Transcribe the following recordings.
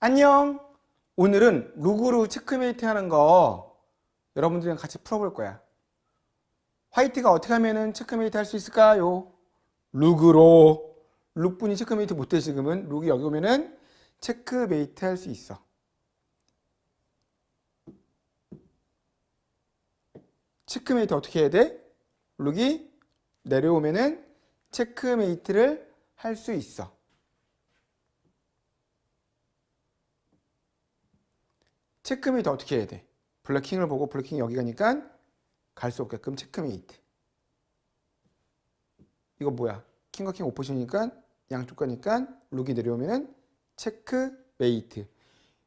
안녕. 오늘은 룩으로 체크메이트 하는 거 여러분들이랑 같이 풀어볼 거야. 화이트가 어떻게 하면은 체크메이트 할 수 있을까요? 룩으로. 룩분이 체크메이트 못해 지금은 룩이 여기 오면은 체크메이트 할 수 있어. 체크메이트 어떻게 해야 돼? 룩이 내려오면은 체크메이트를 할 수 있어. 체크메이트 어떻게 해야 돼? 블랙킹을 보고 블랙킹이 여기 가니까 갈 수 없게끔 체크메이트. 이거 뭐야? 킹과 킹 오퍼션이니까 양쪽 가니까 룩이 내려오면은 체크메이트.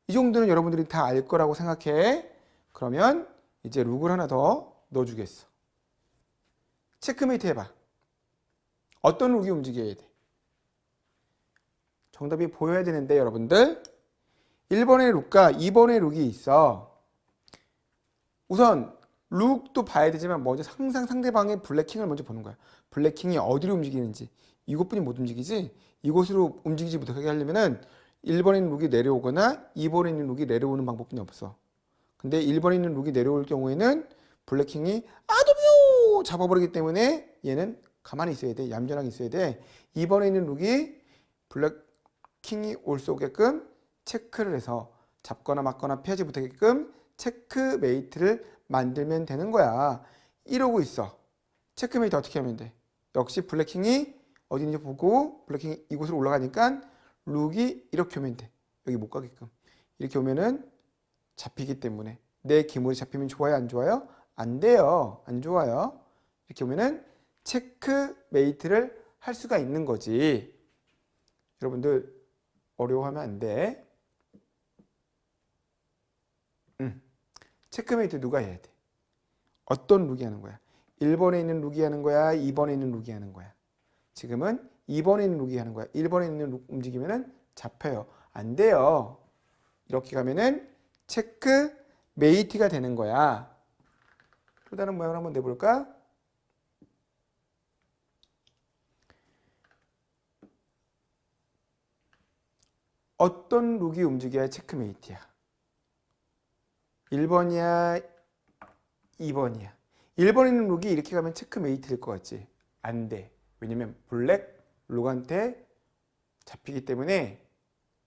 이 정도는 여러분들이 다 알 거라고 생각해. 그러면 이제 룩을 하나 더 넣어주겠어. 체크메이트 해봐. 어떤 룩이 움직여야 돼? 정답이 보여야 되는데 여러분들 1번의 룩과 2번의 룩이 있어. 우선 룩도 봐야 되지만 먼저 항상 상대방의 블랙킹을 먼저 보는 거야. 블랙킹이 어디로 움직이는지 이것뿐이 못 움직이지 이곳으로 움직이지 못하게 하려면은 1번에 있는 룩이 내려오거나 2번에 있는 룩이 내려오는 방법뿐이 없어. 근데 1번에 있는 룩이 내려올 경우에는 블랙킹이 아도비오 잡아버리기 때문에 얘는 가만히 있어야 돼. 얌전하게 있어야 돼. 2번에 있는 룩이 블랙킹이 올 수 오게끔 체크를 해서 잡거나 맞거나 피하지 못하게끔 체크메이트를 만들면 되는 거야. 이러고 있어. 체크메이트 어떻게 하면 돼? 역시 블랙킹이 어디 있는지 보고 블랙킹이 이곳으로 올라가니까 룩이 이렇게 오면 돼. 여기 못 가게끔. 이렇게 오면은 잡히기 때문에 내 기물이 잡히면 좋아요 안 좋아요? 안 돼요. 안 좋아요. 이렇게 오면은 체크메이트를 할 수가 있는 거지. 여러분들 어려워하면 안 돼. 체크메이트 누가 해야 돼? 어떤 룩이 하는 거야? 1번에 있는 룩이 하는 거야? 2번에 있는 룩이 하는 거야? 지금은 2번에 있는 룩이 하는 거야. 1번에 있는 룩 움직이면은 잡혀요. 안 돼요. 이렇게 가면은 체크 메이트가 되는 거야. 또 다른 모양을 한번 내볼까? 어떤 룩이 움직여야 체크메이트야? 1번이야? 2번이야? 1번에 있는 룩이 이렇게 가면 체크메이트일 것 같지? 안 돼. 왜냐면 블랙 룩한테 잡히기 때문에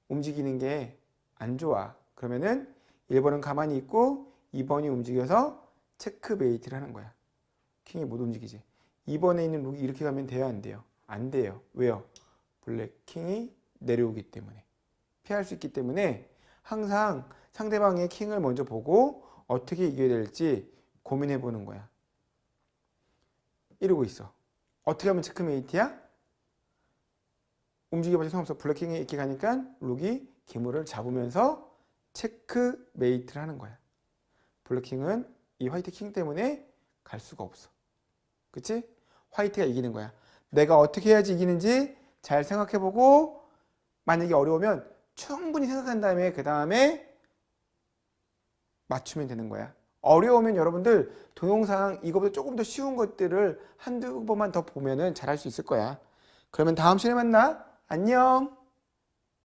움직이는 게 안 좋아. 그러면은 1번은 가만히 있고 2번이 움직여서 체크메이트를 하는 거야. 킹이 못 움직이지. 2번에 있는 룩이 이렇게 가면 돼요? 안 돼요? 안 돼요. 왜요? 블랙 킹이 내려오기 때문에. 피할 수 있기 때문에 항상 상대방의 킹을 먼저 보고 어떻게 이겨야 될지 고민해 보는 거야. 이러고 있어. 어떻게 하면 체크메이트야? 움직여봐도 상관없어. 블랙킹이 이렇게 가니까 룩이 기물을 잡으면서 체크메이트를 하는 거야. 블랙킹은 이 화이트 킹 때문에 갈 수가 없어. 그치? 화이트가 이기는 거야. 내가 어떻게 해야지 이기는지 잘 생각해보고 만약에 어려우면 충분히 생각한 다음에 그 다음에 맞추면 되는 거야. 어려우면 여러분들 동영상 이거보다 조금 더 쉬운 것들을 한두 번만 더 보면은 잘할 수 있을 거야. 그러면 다음 시간에 만나. 안녕.